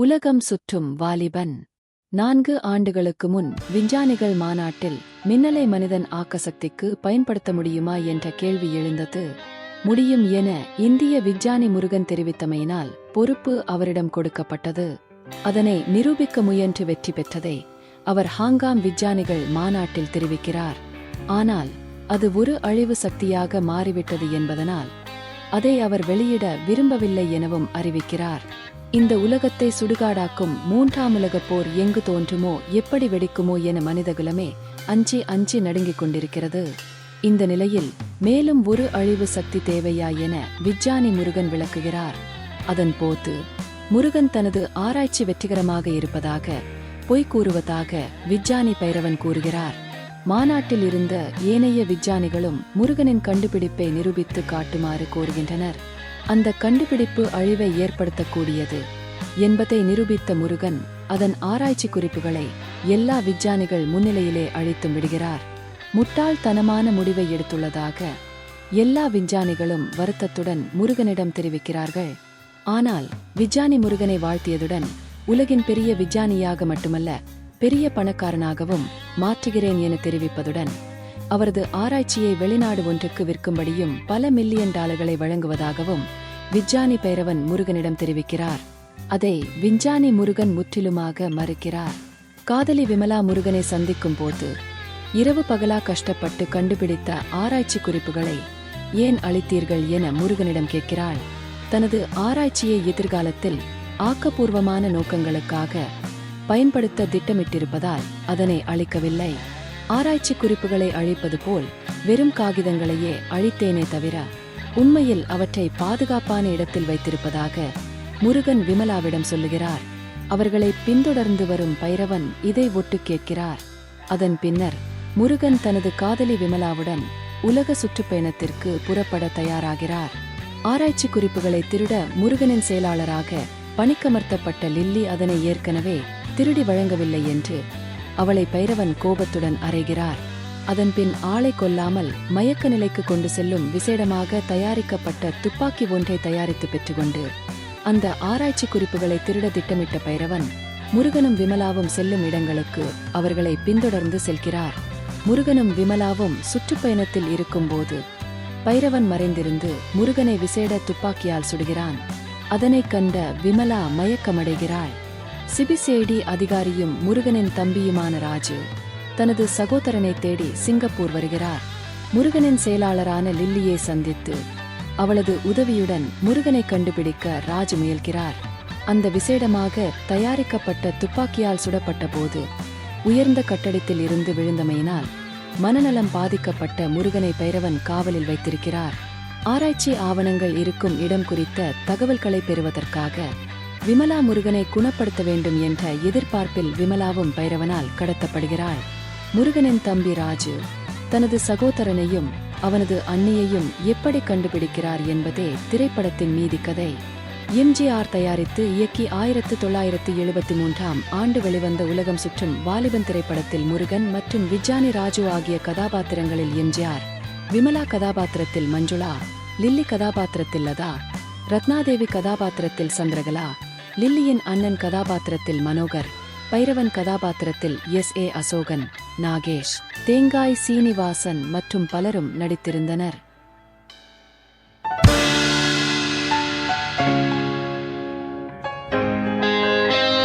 உலகம் சுற்றும் வாலிபன். நான்கு ஆண்டுகளுக்கு முன் விஞ்ஞானிகள் மாநாட்டில் மின்னலை மனிதன் ஆக்கசக்திக்கு பயன்படுத்த முடியுமா என்ற கேள்வி எழுந்தது. முடியும் என இந்திய விஞ்ஞானி முருகன் தெரிவித்தமையினால் பொறுப்பு அவரிடம் கொடுக்கப்பட்டது. அதனை நிரூபிக்க முயன்று வெற்றி பெற்றதை அவர் ஹாங்காங் விஞ்ஞானிகள் மாநாட்டில் தெரிவிக்கிறார். ஆனால் அது ஒரு அழிவு சக்தியாக மாறிவிட்டது என்பதனால் அதை அவர் வெளியிட விரும்பவில்லை எனவும் அறிவிக்கிறார். இந்த உலகத்தை சுடுகாடாக்கும் மூன்றாம் உலகப் போர் எங்கு தோன்றுமோ எப்படி வெடிக்குமோ என மனிதகுலமே அஞ்சி அஞ்சி நடுங்கிக் கொண்டிருக்கிறது. இந்த நிலையில் மேலும் ஒரு அழிவு சக்தி தேவையா என விஜானி முருகன் விளக்குகிறார். அதன் போது முருகன் தனது ஆராய்ச்சி வெற்றிகரமாக இருப்பதாக பொய் கூறுவதாக விஜானி பைரவன் கூறுகிறார். மாநாட்டில் இருந்த ஏனைய விஜானிகளும் முருகனின் கண்டுபிடிப்பை நிரூபித்து காட்டுமாறு கோருகின்றனர். அந்த கண்டுபிடிப்பு அழிவை ஏற்படுத்தக்கூடியது என்பதை நிரூபித்த முருகன் அதன் ஆராய்ச்சி குறிப்புகளை எல்லா விஞ்ஞானிகள் முன்னிலையிலே அழித்தும் விடுகிறார். முட்டாள்தனமான முடிவை எடுத்துள்ளதாக எல்லா விஞ்ஞானிகளும் வருத்தத்துடன் முருகனிடம் தெரிவிக்கிறார்கள். ஆனால் விஞ்ஞானி முருகனை வாழ்த்தியதுடன் உலகின் பெரிய விஞ்ஞானியாக மட்டுமல்ல பெரிய பணக்காரனாகவும் மாற்றுகிறேன் என தெரிவிப்பதுடன் அவரது ஆராய்ச்சியை வெளிநாடு ஒன்றுக்கு விற்கும்படியும் பல மில்லியன் டாலர்களை வழங்குவதாகவும் விஞ்ஞானி பைரவன் முருகனிடம் தெரிவிக்கிறார். அதை விஞ்ஞானி முருகன் முற்றிலுமாக மறுக்கிறார். காதலி விமலா முருகனை சந்திக்கும் போது இரவு பகலா கஷ்டப்பட்டு கண்டுபிடித்த ஆராய்ச்சி குறிப்புகளை ஏன் அளித்தீர்கள் என முருகனிடம் கேட்கிறாள். தனது ஆராய்ச்சியை எதிர்காலத்தில் ஆக்கப்பூர்வமான நோக்கங்களுக்காக பயன்படுத்த திட்டமிட்டிருப்பதால் அதனை அளிக்கவில்லை. ஆராய்ச்சி குறிப்புகளை அழிப்பது போல் வெறும் காகிதங்களையே அழித்தேனே தவிர உண்மையில் அவற்றை பாதுகாப்பான இடத்தில் வைத்திருப்பதாக முருகன் விமலாவிடம் சொல்லுகிறார். அவர்களை பின்தொடர்ந்து வரும் பைரவன் இதை ஒட்டு கேட்கிறார். அதன் பின்னர் முருகன் தனது காதலி விமலாவுடன் உலக சுற்றுப்பயணத்திற்கு புறப்பட தயாராகிறார். ஆராய்ச்சி குறிப்புகளை திருட முருகனின் செயலாளராக பணிக்கமர்த்தப்பட்ட லில்லி அதனை ஏற்கனவே திருடி வழங்கவில்லை என்று அவளை பைரவன் கோபத்துடன் அறைகிறார். அதன்பின் ஆளை கொல்லாமல் மயக்க நிலைக்கு கொண்டு செல்லும் விசேடமாக தயாரிக்கப்பட்ட துப்பாக்கி ஒன்றை தயாரித்து பெற்றுக்கொண்டு அந்த ஆராய்ச்சி குறிப்புகளை திருட திட்டமிட்ட பைரவன் முருகனும் விமலாவும் செல்லும் இடங்களுக்கு அவர்களை பின்தொடர்ந்து செல்கிறார். முருகனும் விமலாவும் சுற்றுப்பயணத்தில் இருக்கும்போது பைரவன் மறைந்திருந்து முருகனை விசேட துப்பாக்கியால் சுடுகிறான். அதனைக் கண்ட விமலா மயக்கமடைகிறாள். சிபிசிஐடி அதிகாரியும் முருகனின் தம்பியுமான ராஜு தனது சகோதரனை தேடி சிங்கப்பூர் வருகிறார். முருகனின் செயலாளரான லில்லியை சந்தித்து அவளது உதவியுடன் முருகனை கண்டுபிடிக்க ராஜு முயல்கிறார். அந்த விசேடமாக தயாரிக்கப்பட்ட துப்பாக்கியால் சுடப்பட்ட போது உயர்ந்த கட்டடத்தில் இருந்து விழுந்தமையினால் மனநலம் பாதிக்கப்பட்ட முருகனை பைரவன் காவலில் வைத்திருக்கிறார். ஆராய்ச்சி ஆவணங்கள் இருக்கும் இடம் குறித்த தகவல்களை பெறுவதற்காக விமலா முருகனை குணப்படுத்த வேண்டும் என்ற எதிர்பார்ப்பில் விமலாவும் பைரவனால் கடத்தப்படுகிறாள். முருகனின் தம்பி ராஜு தனது சகோதரனையும் அவனது அன்னையையும் எப்படி கண்டுபிடிக்கிறார் என்பதே திரைப்படத்தின் மீதி கதை. எம்ஜிஆர் தயாரித்து இயக்கி ஆயிரத்து தொள்ளாயிரத்து எழுபத்தி மூன்றாம் ஆண்டு வெளிவந்த உலகம் சுற்றும் வாலிபன் திரைப்படத்தில் முருகன் மற்றும் விஜானி ராஜு ஆகிய கதாபாத்திரங்களில் எம்ஜிஆர் விமலா கதாபாத்திரத்தில் மஞ்சுளா லில்லி கதாபாத்திரத்தில் லதா ரத்னாதேவி கதாபாத்திரத்தில் சந்திரகலா லில்லியின் அண்ணன் கதாபாத்திரத்தில் மனோகர் பைரவன் கதாபாத்திரத்தில் எஸ். ஏ. அசோகன் நாகேஷ் தேங்காய் சீனிவாசன் மற்றும் பலரும் நடித்திருந்தனர்.